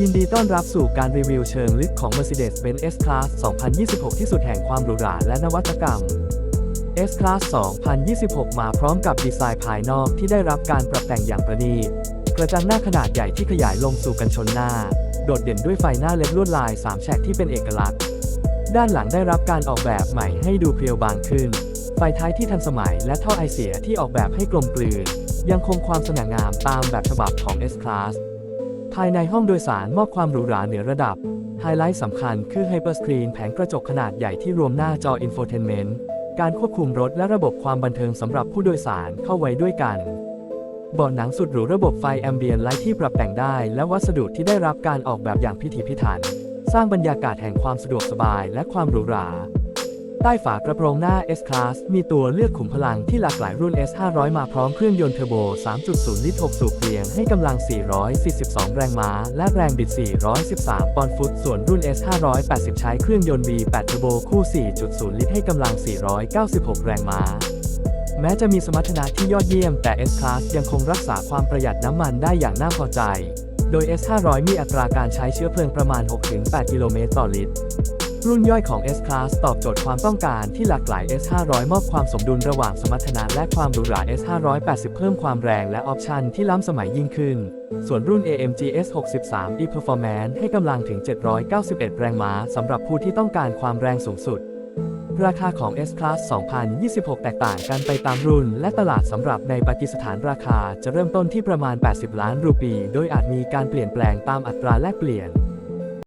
ยินดีต้อนรับสู่การรีวิวเชิงลึกของ Mercedes-Benz S-Class 2026 ที่สุดแห่งความหรูหราและนวัตกรรม S-Class 2026 มาพร้อมกับดีไซน์ภายนอกที่ได้รับการปรับแต่งอย่างประณีต กระจังหน้าขนาดใหญ่ที่ขยายลงสู่กันชนหน้า โดดเด่นด้วยไฟหน้าเล็ดลวดลาย 3 แฉกที่เป็นเอกลักษณ์ ด้านหลังได้รับการออกแบบใหม่ให้ดูเพรียวบางขึ้น ไฟท้ายที่ทันสมัยและท่อไอเสียที่ออกแบบให้กลมกลืน ยังคงความสง่างามตามแบบฉบับของ S-Class ภายในห้องโดยสารมอบความหรูหราเหนือระดับ ไฮไลท์สำคัญคือไฮเปอร์สกรีนแผงกระจกขนาดใหญ่ที่รวมหน้าจออินโฟเทนเมนต์การควบคุมรถและระบบความบันเทิงสำหรับผู้โดยสารเข้าไว้ด้วยกันเบาะหนังสุดหรูระบบไฟแอมเบียนไลท์ที่ปรับแต่งได้ และวัสดุที่ได้รับการออกแบบอย่างพิถีพิถัน สร้างบรรยากาศแห่งความสะดวกสบายและความหรูหรา ใต้ฝากระโปรงหน้า S-Class มีตัวเลือกขุมพลังที่หลากหลายรุ่น S500 มาพร้อมเครื่องยนต์เทอร์โบ 3.0 ลิตร 6 สูบเพียงให้กำลัง 442 แรงม้า และแรงบิด 413 ปอนด์ฟุต ส่วนรุ่น S580 ใช้เครื่องยนต์ V8 เทอร์โบคู่ 4.0 ลิตรให้กำลัง 496 แรงม้าแม้จะมีสมรรถนะที่ยอดเยี่ยมแต่ S-Class ยังคงรักษาความประหยัดน้ำมันได้อย่างน่าพอใจ โดย S500 มีอัตราการใช้เชื้อเพลิงประมาณ 6-8 กิโลเมตรต่อลิตร รุ่นย่อยของ S-Class ตอบโจทย์ความต้องการที่หลากหลาย S500 มอบความสมดุลระหว่างสมรรถนะและความหรูหรา S580 เพิ่มความแรงและออปชันที่ล้ำสมัยยิ่งขึ้น ส่วนรุ่น AMG S63 e-Performance ให้กำลังถึง 791 แรงม้าสำหรับผู้ที่ต้องการความแรงสูงสุด ราคาของ S-Class 2026 แตกต่างกันไปตามรุ่น และตลาดสำหรับในปากีสถานราคาจะเริ่มต้นที่ประมาณ 80 ล้านรูปี โดยอาจมีการเปลี่ยนแปลงตามอัตราแลกเปลี่ยน